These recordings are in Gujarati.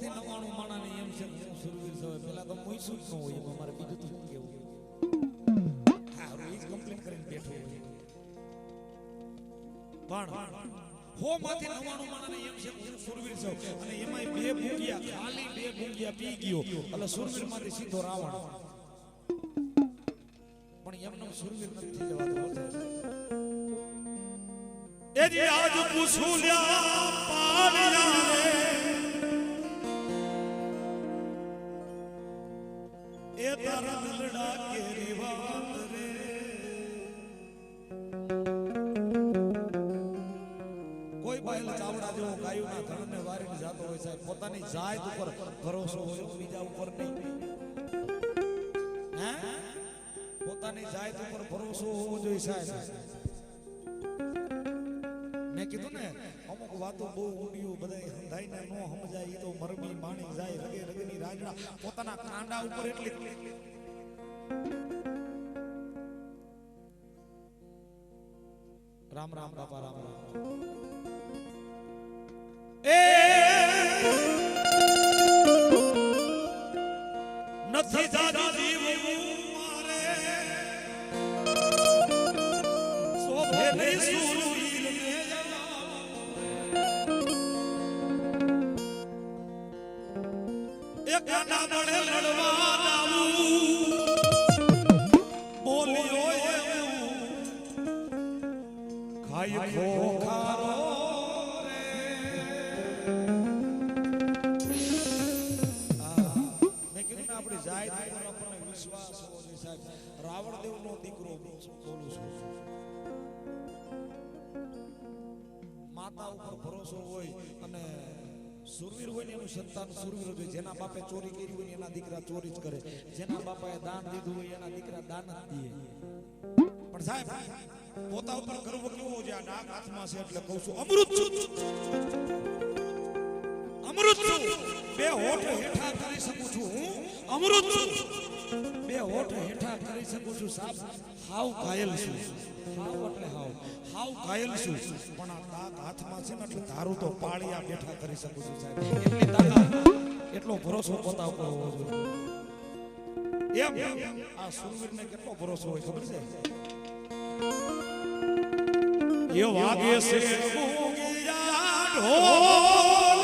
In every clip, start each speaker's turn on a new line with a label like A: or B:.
A: કે હું નવાણું માણાને એમ છે હું છું? પેલા તો મૂઈશું જ ન હોય, એમાં મારે બીજું તો કેવું? હા હવે ઈ જ કમ્પ્લેન કરીને બેઠો પણ હો નવાણું માણાને એમ છે હું સૂરવીર છું? અને એમાંય બે ભૂંગિયા, ખાલી બે ભૂંગિયા પી ગયો. એટલે સુરવીરમાંથી સીધો રાવણ. પણ એમનો સુરવીર નથી જવા જવાતો
B: એજી આજ પૂછુલ્યા પાડ્યા રે એ તારા દિલડા કેરી વાત રે
A: કોઈ બાયલ ચાવડા જેવો ગાયુના ધણને વારીને જાતો હોય સાહેબ પોતાની જાત ઉપર ભરોસો હોય બીજા ઉપર નહીં હે પોતાની જાત ઉપર ભરોસો હોવો જોઈએ સાહેબ મેં કીધું ને, અમુક વાતો બહુ ઊંડિયું બધાય સમજાઈને નો સમજાય, ઈ તો મરમી માણી જાય રગે રગેની રાજડા પોતાના કાંડા ઉપર એટલી રામ રામ, બાપા, રામ રામ.
B: એ નથી જાજી જીવવું મારે. શોભે નહીં એક ગાડા મળે લડવા જાવું બોલ્યો ખાઈ ખોખારો
A: મેં કીધું આપણી દેવનો દીકરો બોલું છું. માતા ઉપર ભરોસો હોય અને સુરવીર હોય ને એનું સંતાન સુરવીર હોય. જેના બાપે ચોરી કરી હોય એના દીકરા ચોરી જ કરે. જેના બાપાએ દાન દીધું હોય એના દીકરા દાન જ દે. પણ સાહેબ, પોતા ઉપર ગર્વ કેવો છે? આ ડાક હાથમાં છે એટલે કહું છું, અમૃત છું. અમૃત છું. બે હોઠ હેઠા કરી શકું છું હું. અમૃત છું. બે હોઠ હેઠા કરી શકું છું સાહેબ. હાવ ઘાયલ છું. હાવ એટલે હાવ. હાવ ઘાયલ છું. પણ આ તાક હાથમાં છે ને એટલે ધારું તો પાળિયા બેઠા કરી શકું છું સાહેબ. એટલી તાકાત. એટલો ભરોસો પોતા ઉપર હોવો જોઈએ. એમ. આ સુરવીરને કેટલો ભરોસો હોય ખબર છે?
B: એ વાગે છે. ઢોલ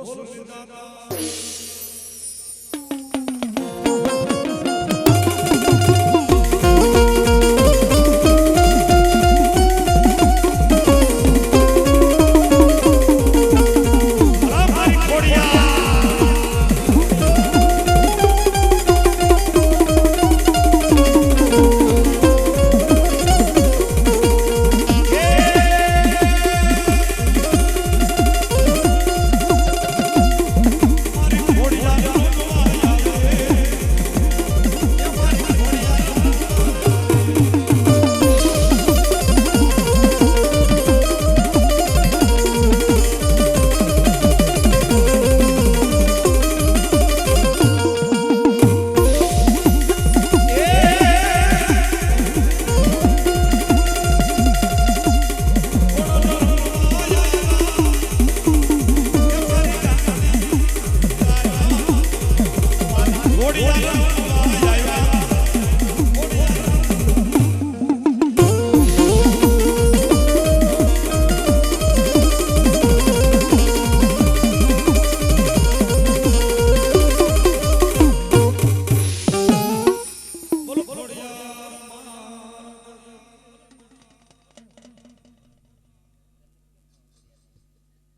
B: বলো সুরদাতা